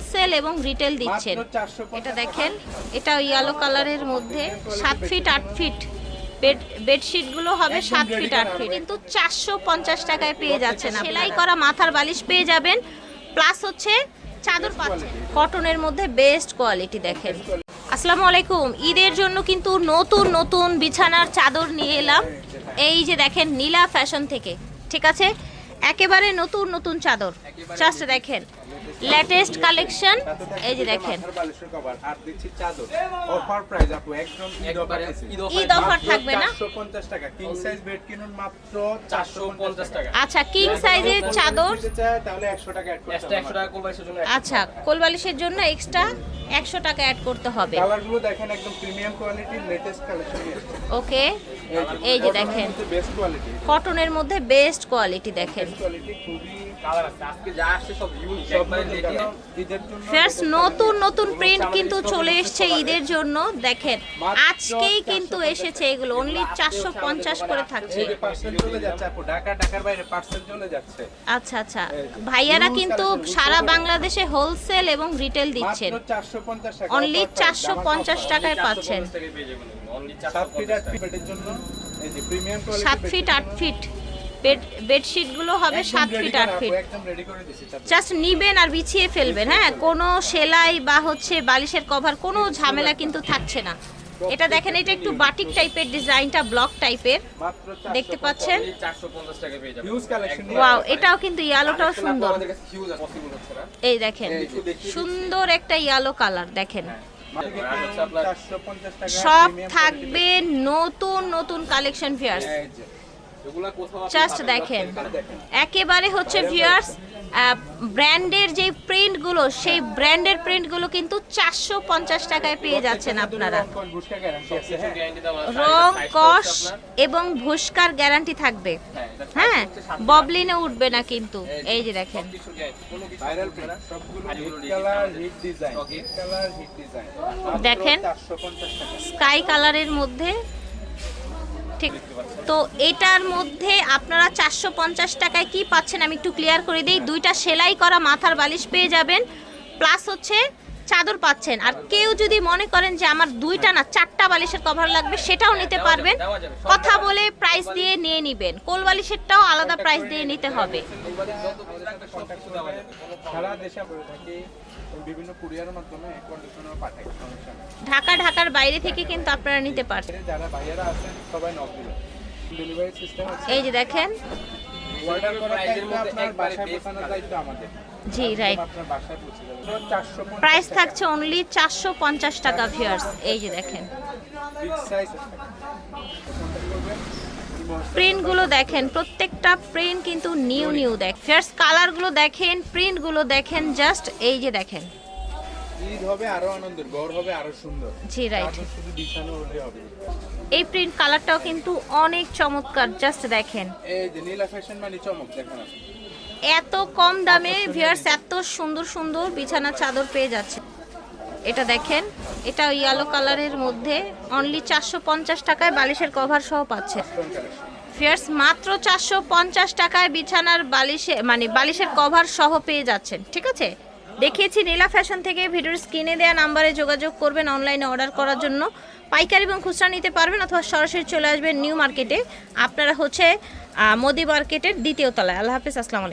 Wholesale এবং retail দিচ্ছেন। এটা দেখেন এটা ইয়েলো কালারের মধ্যে সাত ফিট আট ফিট বেড বেডশিটগুলো হবে সাত ফিট আট ফিট কিন্তু চারশো পঞ্চাশ টাকায় পেয়ে যাচ্ছেন সেলাই করা মাথার বালিশ পেয়ে যাবেন। প্লাস হচ্ছে চাদর পাচ্ছেন কটনের মধ্যে বেস্ট কোয়ালিটি দেখেন। আসসালামু আলাইকুম। ঈদের জন্য কিন্তু নতুন নতুন বিছানার চাদর নিয়ে এলাম। এই যে দেখেন নীলা ফ্যাশন থেকে। ঠিক আছে? একেবারে নতুন নতুন চাদর। জাস্ট দেখেন লেটেস্ট কালেকশন এই যে দেখেন। আর দিচ্ছি চাদর। অফার প্রাইস আপু একদম ঈদ অফার থাকবে না? 450 টাকা। কিং সাইজ বেড কিনুন মাত্র 450 টাকা। আচ্ছা কিং সাইজের চাদর নিতে চায় তাহলে 100 টাকা অ্যাড করতে এক্সট্রা 100 টাকা কোলবাইসের জন্য আচ্ছা কোলবালিশের জন্য এক্সট্রা একশো টাকা অ্যাড করতে হবে। কালার দেখেন একদম প্রিমিয়াম কোয়ালিটির লেটেস্ট কালেকশন ওকে এই যে দেখেন কটনের মধ্যে বেস্ট কোয়ালিটি দেখেন। একবারে নতুন নতুন প্রিন্ট কিন্তু চলে এসছে ঈদের জন্য। দেখেন আজকেই কিন্তু এসেছে এগুলো অনলি চারশো পঞ্চাশ করে থাকছে। আচ্ছা আচ্ছা ভাইয়ারা কিন্তু সারা বাংলাদেশে হোলসেল এবং রিটেল দিচ্ছেন। মাত্র 450 টাকা অনলি চারশো পঞ্চাশ টাকায় পাচ্ছেন। 450 টাকায় পেয়ে যাবেন অনলি সাত ফিট 450 আট ফিট বেডের জন্য। এই যে প্রিমিয়াম কোয়ালিটি সাত ফিট আট ফিট বেড বেডশিটগুলো হবে সাত ফিট আট ফিট একদম রেডি করে দিছি জাস্ট নিবেন আর বিছিয়ে ফেলবেন হ্যাঁ? কোনো সেলাই বা হচ্ছে বালিশের কভার কোনো ঝামেলা কিন্তু থাকছে না। এটা দেখেন এটা একটু বাটিক টাইপের ডিজাইনটা ব্লক টাইপের দেখতে পাচ্ছেন? অনলি 450 টাকায় পেয়ে যাবেন। হিউজ কালেকশন ওয়াও এটাও কিন্তু ইয়ালোটাও সুন্দর। আমাদের কাছে হিউজ পসিবল হচ্ছে না। এই দেখেন সুন্দর একটা ইয়ালো কালার দেখেন। আর হচ্ছে আপনার 450 টাকা সব থাকবে নতুন নতুন কালেকশন ভিউয়ার্স জাস্ট দেখেন। একেবারে হচ্ছে ভিউয়ার্স ব্র্যান্ডের যে প্রিন্টগুলো সেই ব্র্যান্ডের প্রিন্টগুলো কিন্তু চারশো পঞ্চাশ টাকায় পেয়ে যাচ্ছেন আপনারা। রং হ্যাঁ কস এবং ভুস্কার গ্যারান্টি থাকবে? হ্যাঁ হ্যাঁ ববলিনে উঠবে না কিন্তু। এই যে দেখেন। দেখেন। স্কাই কালারের মধ্যে ঠিক। তো এটার মধ্যে আপনারা চারশো পঞ্চাশ টাকায় কি পাচ্ছেন আমি একটু ক্লিয়ার করে দিই। দুইটা সেলাই করা মাথার বালিশ পেয়ে যাবেন। প্লাস হচ্ছে চাদর পাচ্ছেন। আর কেউ যদি মনে করেন যে আমার দুইটা না, চারটা বালিশের কভার লাগবে, সেটাও নিতে পারবেন। কথা বলে প্রাইস দিয়ে নিয়ে নিবেন। কোল বালিশেরটাও আলাদা প্রাইস দিয়ে নিতে হবে। সারা দেশে করে থাকি বিভিন্ন কুরিয়ারের মাধ্যমে কন্ডিশনার পাঠাই ঢাকা ঢাকার বাইরে থেকে কিন্তু আপনারা নিতে পারছেন। যারা ভাইয়ারা আছেন সবাই নক দিবেন। ডেলিভারি সিস্টেম এই যে দেখেন অর্ডার করার দায়িত্ব আপনার বাসায় পৌঁছানোর দায়িত্ব আমাদের। জি রাইট আপনার বাসায় পৌঁছে যাবে 450 প্রাইস থাকছে অনলি চারশো পঞ্চাশ টাকা ভিউয়ার্স এই যে দেখেন। প্রিন্টগুলো দেখেন প্রত্যেকটা প্রিন্ট কিন্তু নিউ নিউ দেখ ফার্স্ট কালারগুলো দেখেন প্রিন্টগুলো দেখেন জাস্ট এই যে দেখেন। ঈদ হবে আরও আনন্দের গড় হবে আরও সুন্দর। জি রাইট শুধু বিছানো হলে হবে। এই প্রিন্ট কালারটাও কিন্তু অনেক চমৎকার জাস্ট দেখেন। এই যে নীলা ফ্যাশন মানে চমক দেখেন এত কম দামে ভিউয়ার্স এত সুন্দর সুন্দর বিছানা চাদর পেয়ে যাচ্ছে। এটা দেখেন এটা ইয়েলো কালারের মধ্যে অনলি চারশো পঞ্চাশ টাকায় বালিশের কভার সহ পাচ্ছে। ফিয়ার্স মাত্র চারশো পঞ্চাশ টাকায় বিছানার বালিশে মানে বালিশের কভার সহ পেয়ে যাচ্ছেন ঠিক আছে? দেখিয়েছি নীলা ফ্যাশন থেকে, ভিডিওর স্ক্রিনে দেওয়া নাম্বারে যোগাযোগ করবেন, অনলাইনে অর্ডার করার জন্য। পাইকারি এবং খুচরা নিতে পারবেন অথবা সরাসরি চলে আসবেন নিউ মার্কেটে। আপনারা হচ্ছে মোদি মার্কেটের দ্বিতীয় তলায়। আল্লাহ হাফিজ, আসসালামু